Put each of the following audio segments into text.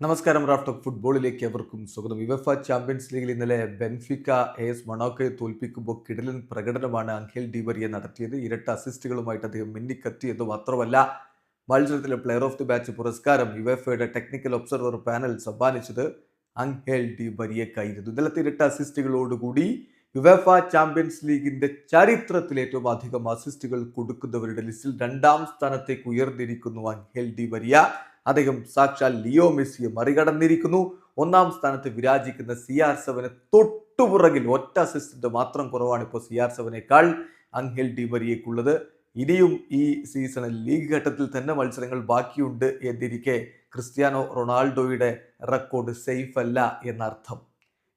നമസ്കാരം റാഫ്റ്റോക്ക് ഫുട്ബോളിലേക്ക് അവർക്കും സ്വാഗതം. യുവഫ ചാമ്പ്യൻസ് ലീഗിൽ ഇന്നലെ ബെൻഫിക്ക എസ് മൊണോക്കയെ തോൽപ്പിക്കുമ്പോൾ കിടലൻ പ്രകടനമാണ് അഖിൽ ഡിവരിയെ നടത്തിയത്. ഇരട്ട അസിസ്റ്റുകളുമായിട്ട് അദ്ദേഹം മിന്നിക്കത്തി എന്ന് മാത്രമല്ല മത്സരത്തിലെ പ്ലെയർ ഓഫ് ദി മാച്ച് പുരസ്കാരം യുവഫയുടെ ടെക്നിക്കൽ ഒബ്സർവർ പാനൽ സമ്മാനിച്ചത് അങ്കേൽ ഡി ബരിയക്കായിരുന്നു ഇന്നലത്തെ ഇരട്ട അസിസ്റ്റുകളോടുകൂടി യുവഫ ചാമ്പ്യൻസ് ലീഗിന്റെ ചരിത്രത്തിൽ ഏറ്റവും അധികം അസിസ്റ്റുകൾ കൊടുക്കുന്നവരുടെ ലിസ്റ്റിൽ രണ്ടാം സ്ഥാനത്തേക്ക് ഉയർന്നിരിക്കുന്നു അൻഹെൽ ഡി വരിയ അദ്ദേഹം സാക്ഷാൽ ലിയോ മെസ്സിയെ മറികടന്നിരിക്കുന്നു. ഒന്നാം സ്ഥാനത്ത് വിരാജിക്കുന്ന സി ആർ സെവന് തൊട്ടുപുറകിൽ ഒറ്റ അസിസ്റ്റന്റ് മാത്രം കുറവാണ് ഇപ്പോൾ സി ആർ സെവനേക്കാൾ അൻഹെൽ ഡി വരിയക്കുള്ളത് ഇനിയും ഈ സീസണിൽ ലീഗ് ഘട്ടത്തിൽ തന്നെ മത്സരങ്ങൾ ബാക്കിയുണ്ട് എന്നിരിക്കെ ക്രിസ്ത്യാനോ റൊണാൾഡോയുടെ റെക്കോർഡ് സേഫ് അല്ല എന്നർത്ഥം.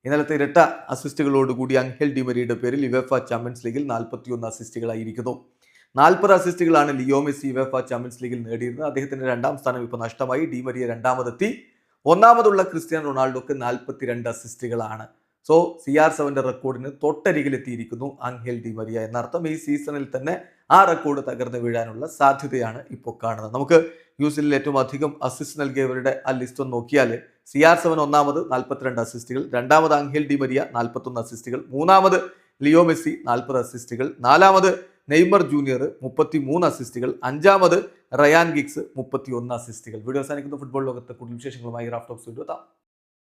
ഇന്നലത്തെ ഇരട്ട അസിസ്റ്റുകളോടുകൂടി അങ്കേൽ ഡിമരിയുടെ പേരിൽ യുവഫ ചാമ്പ്യൻസ് ലീഗിൽ നാൽപ്പത്തിയൊന്ന് അസിസ്റ്റുകളായിരിക്കുന്നു നാൽപ്പത് അസിസ്റ്റുകളാണ് ലിയോ മെസ്സി യുവഫ ചാമ്പ്യൻസ് ലീഗിൽ നേടിയിരുന്നത്. അദ്ദേഹത്തിന്റെ രണ്ടാം സ്ഥാനം ഇപ്പോൾ നഷ്ടമായി. ഡിമരിയ രണ്ടാമതെത്തി. ഒന്നാമതുള്ള ക്രിസ്ത്യാനോ റൊണാൾഡോക്ക് നാൽപ്പത്തിരണ്ട് അസിസ്റ്റുകളാണ് സോ സി ആർ സെവന്റെ റെക്കോർഡിന് തൊട്ടരികിലെത്തിയിരിക്കുന്നു അങ്കേൽ ഡിമരിയ എന്നർത്ഥം. ഈ സീസണിൽ തന്നെ ആ റെക്കോർഡ് തകർന്നു വീഴാനുള്ള സാധ്യതയാണ് ഇപ്പോൾ കാണുന്നത്. നമുക്ക് യൂസിലിൽ ഏറ്റവും അധികം അസിസ്റ്റ് നൽകിയവരുടെ ആ ലിസ്റ്റ് ഒന്ന് നോക്കിയാൽ സി ആർ സെവൻ ഒന്നാമത് നാൽപ്പത്തിരണ്ട് അസിസ്റ്റുകൾ രണ്ടാമത് അങ്കിൽ ഡി മരിയ നാൽപ്പത്തൊന്ന് അസിസ്റ്റുകൾ മൂന്നാമത് ലിയോ മെസ്സി നാൽപ്പത് അസിസ്റ്റുകൾ നാലാമത് നെയ്മർ ജൂനിയർ മുപ്പത്തി മൂന്ന് അസിസ്റ്റുകൾ അഞ്ചാമത് റയാൻ ഗിക്സ് മുപ്പത്തി ഒന്ന് അസിസ്റ്റുകൾ വീഡിയോ അവസാനിക്കുന്ന. ഫുട്ബോൾ ലോകത്തെ കൂടുതൽ വിശേഷങ്ങളുമായി റാഫ്റ്റോക്സ് വീഡിയോ എത്താം.